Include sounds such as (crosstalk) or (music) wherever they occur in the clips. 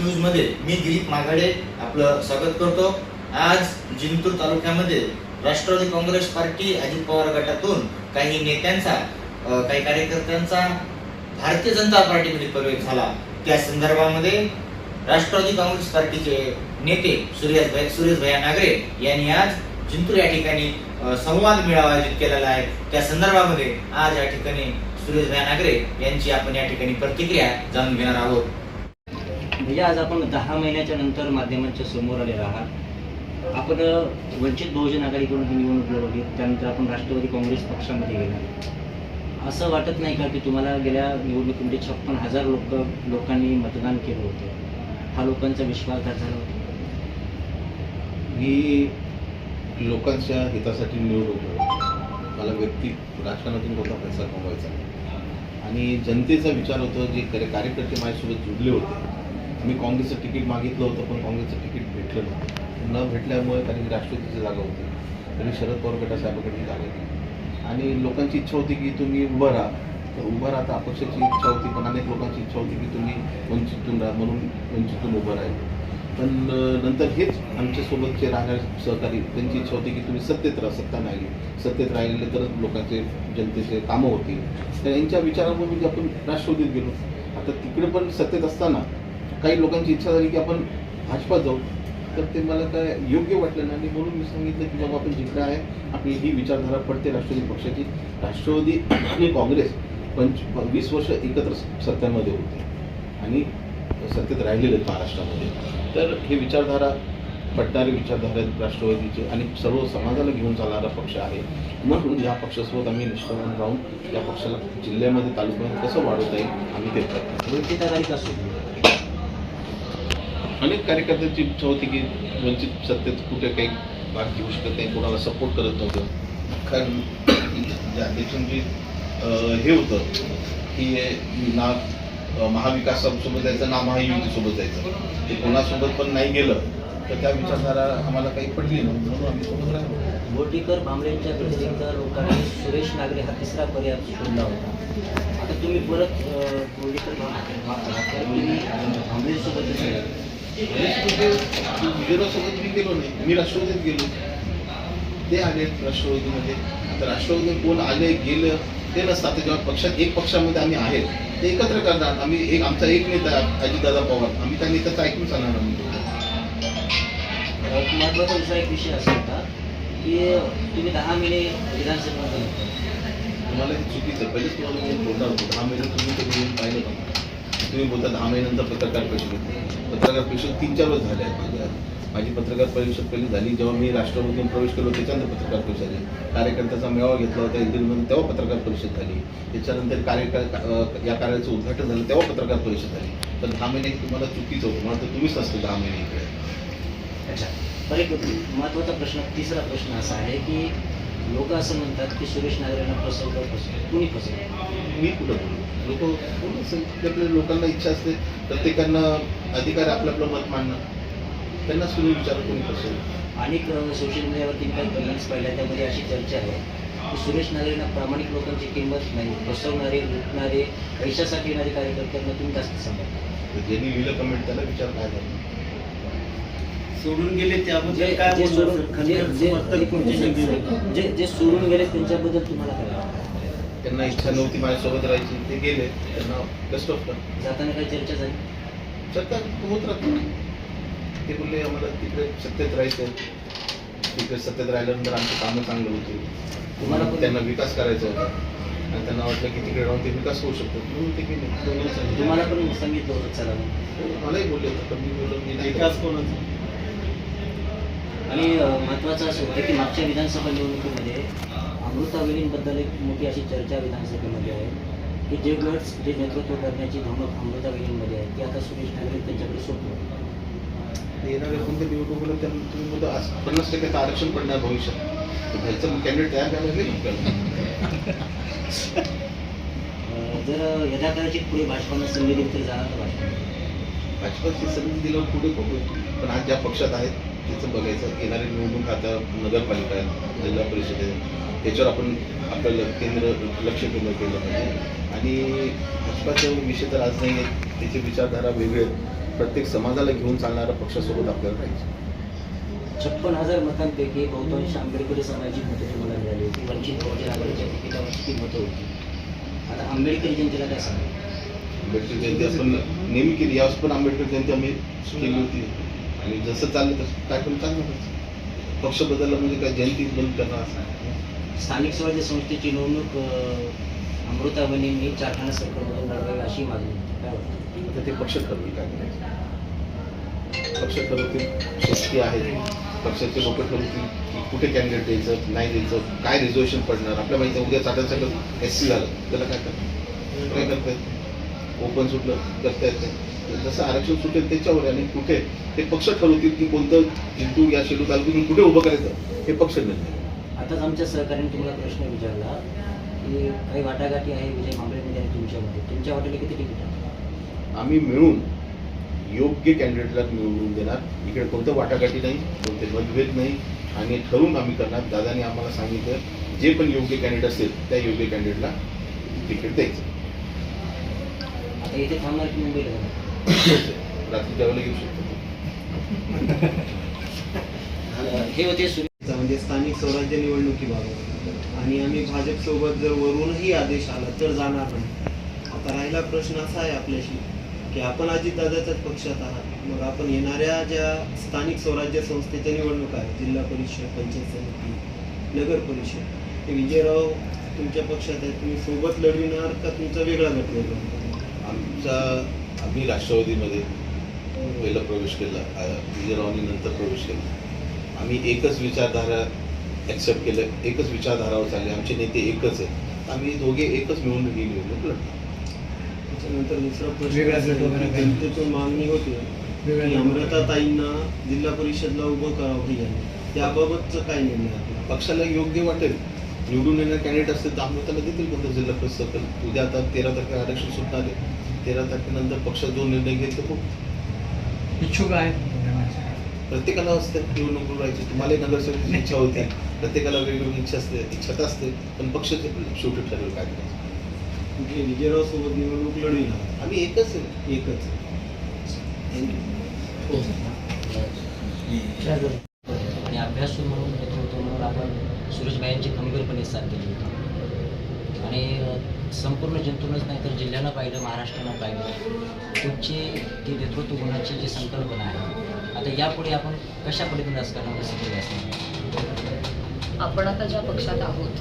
न्यूजमध्ये मी दिलीप माघाडे आपलं स्वागत करतो. आज जिंतूर तालुक्यामध्ये राष्ट्रवादी काँग्रेस पार्टी अजित पवार गटातून काही नेत्यांचा काही कार्यकर्त्यांचा भारतीय जनता पार्टीमध्ये प्रवेश झाला. त्या संदर्भामध्ये राष्ट्रवादी काँग्रेस पार्टीचे नेते सुरेश भाई सुरेश भैया नागरे यांनी आज जिंतूर या ठिकाणी संवाद मेळावा आयोजित केलेला आहे. त्या संदर्भामध्ये आज या ठिकाणी सुरेश भैया नागरे यांची आपण या ठिकाणी प्रतिक्रिया जाणून घेणार आहोत. म्हणजे आज आपण दहा महिन्याच्या नंतर माध्यमांच्या समोर आलेला आहात. आपण वंचित बहुजन आघाडीकडून ही निवडणूक लढवली त्यानंतर आपण राष्ट्रवादी काँग्रेस पक्षामध्ये गेला. असं वाटत नाही का की तुम्हाला गेल्या निवडणुकीमध्ये छप्पन हजार लोक लोकांनी मतदान केलं होतं? हा लोकांचा विश्वासघात झाला होता. मी लोकांच्या हितासाठी निवडणूक मला व्यक्ती राजकारणातून कोणता पैसा कमवायचा आणि जनतेचा विचार होता जे कार्यकर्ते माझ्यासोबत जुडले होते मी काँग्रेसचं तिकीट मागितलं होतं पण काँग्रेसचं तिकीट भेटलं नाही न भेटल्यामुळे कारण की राष्ट्रवादीची जागा होती. तरी शरद पवार गटासाहेबांकडे जागा होती. आणि लोकांची इच्छा होती की तुम्ही उभं राहा. तर उभं राहता अपक्षाची इच्छा होती पण अनेक लोकांची इच्छा होती की तुम्ही वंचितून राहा म्हणून वंचितून उभं राहील पण नंतर हेच आमच्यासोबतचे राहणारे सहकारी त्यांची इच्छा होती की तुम्ही सत्तेत राहा सत्ता नाही सत्तेत राहिले तरच लोकांचे जनतेचे कामं होतील. तर यांच्या विचारामुळे म्हणजे आपण राष्ट्रवादीत गेलो. आता तिकडे पण सत्तेत असताना काही लोकांची इच्छा झाली की आपण भाजपात जाऊ तर ते मला काय योग्य वाटलं नाही. आणि म्हणून मी सांगितलं की बाबा आपण जिकडे आहे आपली ही विचारधारा पडते राष्ट्रवादी पक्षाची. राष्ट्रवादी आणि काँग्रेस पंच वीस वर्ष एकत्र सत्यामध्ये होते आणि सत्तेत राहिलेले आहेत महाराष्ट्रामध्ये. तर हे विचारधारा पडणारी विचारधारा राष्ट्रवादीचे आणि सर्व समाजाला घेऊन चालणारा पक्ष आहे. म्हणून या पक्षासोबत आम्ही निष्ठावान राहून या पक्षाला जिल्ह्यामध्ये तालुक्यामध्ये कसं वाढवता येईल आम्ही ते प्रयत्न करू. वंचित आघाडी का सुरू अनेक कार्यकर्त्यांची इच्छा होती की वंचित सत्तेत कुठे काही भाग घेऊ शकत नाही कोणाला सपोर्ट करत नव्हतं. कारण ज्या हे होतं की ना महाविकासासोबत जायचं ना महायुतीसोबत जायचं. ते कोणासोबत पण नाही गेलं तर त्या विचारधारा आम्हाला काही पडली नाही. म्हणून आम्ही सोबत राहिलो बोटीकर भांबळेंच्या व्यतिरिक्त लोकांनी सुरेश नागरे हा तिसरा पर्याय शोधला होता. आता तुम्ही परत बोटीकर भां- आहे. विजयरावसोबत मी गेलो नाही मी राष्ट्रवादीत गेलो ते आले राष्ट्रवादीमध्ये आता राष्ट्रवादी कोण आले गेलं ते नसतं आता जेव्हा पक्षात एक पक्षामध्ये आम्ही आहेत ते एकत्र करणार आम्ही एक आमचा एक नेता अजितदादा पवार आम्ही त्या नेत्याचं ऐकून चालणार आम्ही अ, महत्त्वाचा दुसरा एक विषय असा होता की तुम्ही दहा महिने विधानसभेमध्ये होते. तुम्हाला हे चुकीचं पहिलेच तुम्हाला बोलणार होतो दहा महिने तुम्ही येऊन पाहिलं तुम्ही बोलता दहा महिन्यानंतर पत्रकार परिषद पत्रकार परिषद तीन चार वेळेस झाले आहेत माझ्या माझी पत्रकार परिषद पहिली झाली जेव्हा मी राष्ट्रवादीतून प्रवेश केलो त्याच्यानंतर पत्रकार परिषद झाली. कार्यकर्त्याचा मेळावा घेतला होता इंदिरमध्ये तेव्हा पत्रकार परिषद झाली. त्याच्यानंतर कार्यकर अं, या कार्याचं उद्घाटन झालं तेव्हा पत्रकार परिषद झाली. तर दहा महिने तुम्हाला चुकीचं होतं. मला तर तुम्हीच नसते दहा महिने इकडे. अच्छा. बरं एक महत्त्वाचा प्रश्न तिसरा प्रश्न असा आहे की लोक असं म्हणतात की सुरेश नागरेंना फसवलं फसवलं कुणी फसवलं मी कुठं लोक आपल्या लोकांना इच्छा असते प्रत्येकांना अधिकार आपलं आपलं मत मांडणं त्यांना सुरू विचार कोणी असेल अनेक सोशल मीडियावरती मी काही कमेंट्स पाहिल्या त्यामध्ये अशी चर्चा आहे की सुरेश नागरेंना प्रामाणिक लोकांची किंमत नाही फसवणारे लुटणारे पैशासाठी येणारे कार्यकर्त्यांना तुम्ही जास्त सांगा ज्यांनी लिहिलं कमेंट त्याला विचार काय झाला सोडून गेले जे त्याबद्दल काय जे सोडून सर? जे खंडन जे- समर्थक तुमचे शब्द आहेत. जे जे सोडून गेले त्यांच्याबद्दल तुम्हाला काय? त्यांना इच्छा नव्हती माझ्यासोबत राहायची. ते गेले. त्यांना बेस्ट ऑफ जाताना काही चर्चा झाली? सरकार होत राहतो. ते बोलले आम्हाला तिकडे सत्तेत राहायचं तिकडे सत्तेत राहिल्यानंतर आमची कामं चांगली होती. तुम्हाला पण- त्यांना विकास करायचा होता. आणि त्यांना वाटलं की तिकडे राहून ते विकास होऊ शकतो म्हणून ते गेले. तुम्हाला पण सांगितलं होतं चला. मलाही बोलले होते पण मी बोललो मी विकास कोणाचा? आणि अं, महत्त्वाचं असं होतं की मागच्या विधानसभा निवडणुकीमध्ये अमृतावेलींबद्दल एक मोठी अशी चर्चा विधानसभेमध्ये आहे. की जे गट्स जे नेतृत्व करण्याची धमक अमृतावेलींमध्ये आहे ती आता सुरेश ठाकरे त्यांच्याकडे सोपलं येणाऱ्या कोणत्या निवडणुकीला त्यांना पन्नास टक्क्याचं आरक्षण पडणार भविष्यात. घरचं कॅन्डिडेट तयार करायला जर यदा कदाचित पुढे भाजपानं संधी दिली तर जाणार भाजपा भाजपाची संधी दिल्यावर पुढे बघू. पण आज ज्या पक्षात आहेत त्याचं बघायचं येणारी निवडणूक आता नगरपालिका आहे जिल्हा परिषद आहे त्याच्यावर आपण आपल्याला केंद्र लक्ष केंद्र केलं पाहिजे. आणि भाजपाचा विषय तर आज नाही आहे त्याची विचारधारा वेगळी प्रत्येक समाजाला घेऊन चालणारा पक्षासोबत आपल्याला पाहिजे छप्पन हजार मतांपैकी बहुतांश आंबेडकरी समाजाची मतं तुम्हाला मिळाली होती. वंचित बहुजन आघाडीच्या तिकिटावरची ती मतं होती. आता आंबेडकरी जनतेला काय सांगा आंबेडकर जयंती आपण नेहमी केली यावेळेस पण आंबेडकर जयंती आम्ही केली होती. आणि जसं चाललं तसं काय पण चालणारच पक्ष बदलला म्हणजे काय जयंती बंद करणार असं. स्थानिक स्वराज्य संस्थेची निवडणूक अं, चारखाना सरकारमधून लढवावी अशी मागणी. काय वाटतं? आता ते पक्ष ठरवतील काय? पक्ष ठरवतील शक्ती आहे पक्षाचे लोक ठरवतील की कुठे कॅन्डिडेट द्यायचं नाही द्यायचं काय रिझर्वेशन पडणार? आपल्या माहिती उद्या चाटा सगळं एस सी झालं. त्याला काय करणार? काय करता ओपन सुटलं करता येतं जसं आरक्षण सुटेल त्याच्यावर आणि कुठे? ते पक्ष ठरवतील की कोणतं जिंतूर या शेडू तालुक्यातून कुठे उभं करायचं? हे पक्ष निर्णय. आताच आमच्या सहकार्याने तुम्हाला प्रश्न विचारला की काही वाटाघाटी आहे विजय मांबळेमध्ये आणि तुमच्यामध्ये. तुमच्या वाटेला किती तिकीट आहे आम्ही मिळून योग्य कॅन्डिडेटला निवडून देणार. इकडे कोणतं वाटाघाटी नाही कोणते मतभेद नाही आणि ठरवून आम्ही करणार. दादाने आम्हाला सांगितलं जे पण योग्य कॅन्डिडेट असेल त्या योग्य कॅन्डिडेटला तिकीट द्यायचं. आता इथे थांबणार की मुंबईला (coughs) रात्री त्यावेळेला येऊ शकतो. (laughs) हे होते सुनील म्हणजे स्थानिक स्वराज्य निवडणुकीबाबत. आणि आम्ही भाजपसोबत जर वरूनही आदेश आला तर जाणार नाही. आता राहिला प्रश्न असा आहे आपल्याशी की आपण अजितदादाच्याच पक्षात आहात. मग आपण येणाऱ्या ज्या स्थानिक स्वराज्य संस्थेच्या निवडणुका आहेत जिल्हा परिषद पंचायत समिती नगर परिषद ते विजयराव तुमच्या पक्षात आहेत. तुम्ही सोबत लढविणार का तुमचा वेगळा गट वेगळा आमचा आम्ही राष्ट्रवादीमध्ये पहिला प्रवेश केला. विजयरावांनी नंतर प्रवेश केला. आम्ही एकच विचारधारा ॲक्सेप्ट केलं एकच विचारधारावर चालले आमचे नेते एकच आहे आम्ही दोघे एकच मिळून निवडणूक लढतो त्याच्यानंतर दुसरा प्रश्न मागणी होती की अमृताताईंना जिल्हा परिषदला उभं करावं आहे त्याबाबतचं काय निर्णय आपला? पक्षाला योग्य वाटेल. निवडून येणार कॅन्डिडेट असतील तर अमृताला देतील कोणतं जिल्हा परिषद उद्या आता तेरा तारखे आरक्षण सुटणार आहे. तेरा तारखेनंतर पक्ष जो निर्णय घेईल तो खूप इच्छुक आहे. प्रत्येकाला असते निवडणूक लढवायची. तुम्हाला नगरसेवकाची इच्छा होती. प्रत्येकाला वेगवेगळी इच्छा असते इच्छा असते पण पक्ष ते शेवटी ठरवेल काय करायचं. म्हणजे विजयराव सोबत निवडणूक लढविणार आम्ही एकच आहे. एकच. आणि अभ्यासू म्हणून नेतृत्व म्हणून आपण सुरेशबाईंची खंबीरपणे साथ दिली. होती आणि संपूर्ण जंतूनच नाही तर जिल्ह्यानं पाहिलं महाराष्ट्रानं पाहिलं. तुमची ती नेतृत्व गुणाची जी संकल्पना आहे आता यापुढे आपण कशा पद्धतीने राजकारण असणार? आपण आता ज्या पक्षात आहोत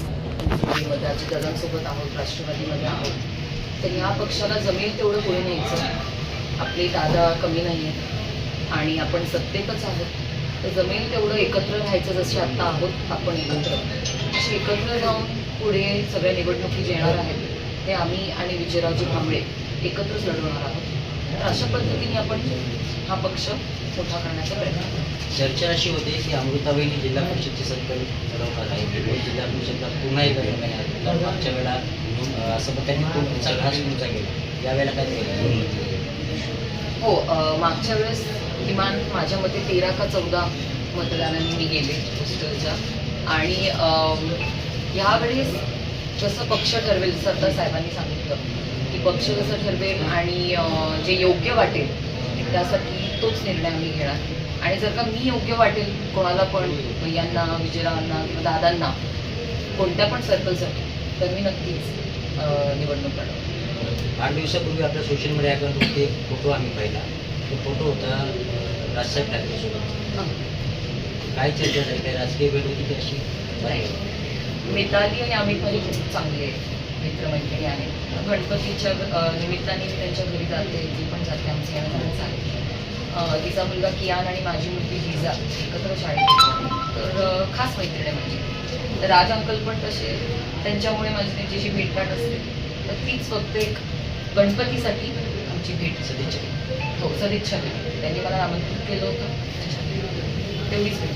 अजित दादांसोबत आहोत राष्ट्रवादीमध्ये आहोत तर ह्या पक्षाला जमेल तेवढं पुढे न्यायचं आपले दादा कमी नाही आहेत आणि आपण सत्तेतच आहोत. तर जमेल तेवढं एकत्र राहायचं जसे आत्ता आहोत आपण एकत्र. असे एकत्र जाऊन पुढे सगळ्या निवडणुकी येणार आहेत ते आम्ही आणि विजयरावजी भांबळे एकत्रच लढवणार आहोत. तर अशा पद्धतीने आपण हा पक्ष मोठा करण्याचा प्रयत्न करू. चर्चा अशी होते की अमृताबाईंनी जिल्हा परिषदची सर्कल ठरवणार आहे जिल्हा परिषदला पुन्हा एकदा कारण मागच्या वेळेला अ, असं पण त्यांनी तुमचा घास तुमचा गेला यावेळेला काय केलं? हो मागच्या वेळेस किमान माझ्या मते तेरा का चौदा मतदानांनी मी गेले पोस्टलच्या आणि ह्यावेळेस जसं पक्ष ठरवेल आता साहेबांनी सांगितलं. पक्ष जसं ठरवेल आणि जे योग्य वाटेल त्यासाठी तोच निर्णय आम्ही घेणार. आणि जर का मी योग्य वाटेल कोणाला पण भैयांना विजयरावांना किंवा दादांना कोणत्या पण सर्कलसाठी तर मी नक्कीच निवडणूक लढवणार. आठ दिवसापूर्वी आपल्या सोशल मीडिया अकाउंटवरती एक फोटो आम्ही पाहिला. तो फोटो होता राजसाहेब ठाकरेसोबत काय चर्चा झाली? काय राजकीय भेट होती अशी? मिताली आणि आम्ही पण खूप चांगले मित्रमैत्रिणी आहेत. गणपतीच्या निमित्ताने मी त्यांच्या घरी जाते ती पण जाते आमची येणं जाणंच आहे तिचा मुलगा कियान आणि माझी मुलगी हिजा एकत्र शाळेत तर खास मैत्रिणी आहे माझी. तर राज अंकल पण तसे त्यांच्यामुळे माझी त्यांच्याशी भेटघाट असते तर तीच फक्त एक गणपतीसाठी आमची भेट सदिच्छा. हो सदिच्छा भेट. त्यांनी मला आमंत्रित केलं होतं. तेवढीच भेट.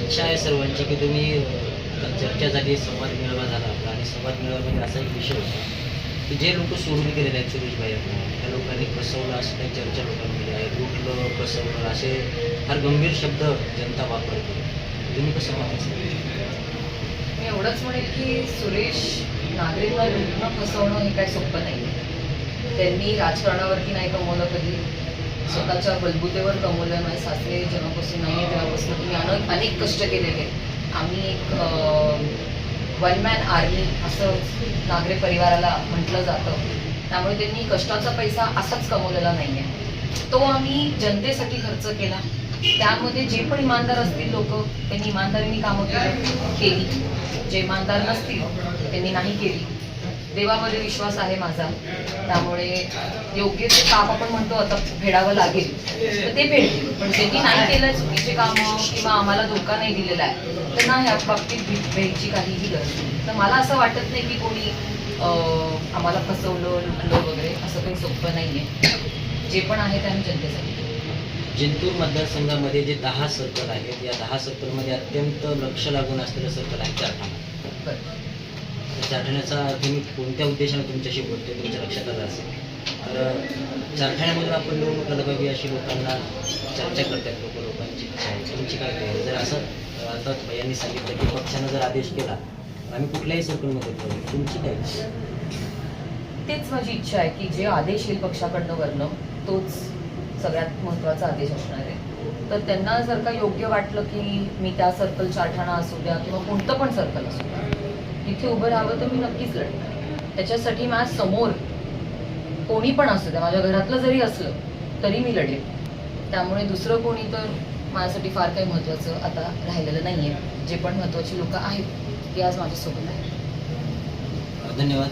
इच्छा आहे सर्वांची की तुम्ही चर्चा झाली संवाद मेळावा झाला आपला आणि संवाद मेळाव्यामध्ये असा एक विषय होता की जे लोक सोडून गेलेले आहेत सुरेशभाई यांना त्या लोकांनी फसवलं असं काही चर्चा लोकांमध्ये आहे लुटलं फसवलं असे फार गंभीर शब्द जनता वापरते. तुम्ही कसं मी एवढंच म्हणेल की सुरेश नागरिकला लुटणं फसवणं हे काय सोपं नाही. त्यांनी राजकारणावरती नाही कमवलं कधी. स्वतःच्या बलबुतेवर कमवलं माझे सासरे जेव्हापासून नाही आहे तेव्हापासून तुम्ही अनेक कष्ट केलेले आहेत. आम्ही एक वन मॅन आर्मी असं नागरे परिवाराला म्हटलं जातं. त्यामुळे त्यांनी कष्टाचा पैसा असाच कमवलेला नाही आहे तो आम्ही जनतेसाठी खर्च केला. त्यामध्ये जे पण इमानदार असतील लोक त्यांनी इमानदारीने कामं केली. केली. जे इमानदार नसतील त्यांनी नाही केली. देवामध्ये विश्वास आहे माझा. त्यामुळे योग्य ते काम आपण म्हणतो आता फेडावं लागेल. तर ते फेडतील. पण ज्यांनी नाही केलं चुकीचे कामं किंवा आम्हाला धोका नाही दिलेला आहे त्यांना ह्या बाबतीत भीत भेटची काहीही गरज नाही. तर मला असं वाटत नाही की कोणी आम्हाला फसवलं लुटलं वगैरे असं काही सोपं नाही आहे जे पण आहे ते आम्ही जनतेसाठी. जिंतूर मतदारसंघामध्ये जे दहा सर्कल आहेत या दहा सर्कलमध्ये अत्यंत लक्ष लागून असलेलं सर्कल आहे चारठाणा बरं. तर चारठाण्याचा तुम्ही कोणत्या उद्देशाने तुमच्याशी बोलतो तुमच्या लक्षात आलं असेल. तर चारठाण्यामधून आपण निवडणूक लढवावी पाहिजे अशी लोकांना चर्चा करतात लोक लोकांची इच्छा आहे. तुमची काय तयारी जर असं आता भैयांनी सांगितलं की पक्षानं जर आदेश केला आम्ही कुठल्याही सर्कलमध्ये करू तुमची काय तेच माझी इच्छा आहे की जे आदेश येईल पक्षाकडनं वरणं तोच सगळ्यात महत्त्वाचा आदेश असणार आहे. तर त्यांना जर का योग्य वाटलं की मी त्या सर्कलच्या चारठाणा असू द्या किंवा कोणतं पण सर्कल असू द्या तिथे उभं राहावं तर मी नक्कीच लढणार. त्याच्यासाठी माझ्यासमोर कोणी पण असू द्या माझ्या घरातलं जरी असलं तरी मी लढेल. त्यामुळे दुसरं कोणी तर माझ्यासाठी फार काही महत्त्वाचं आता राहिलेलं नाही आहे जे पण महत्त्वाची लोकं आहेत ती आज माझ्यासोबत आहेत. धन्यवाद.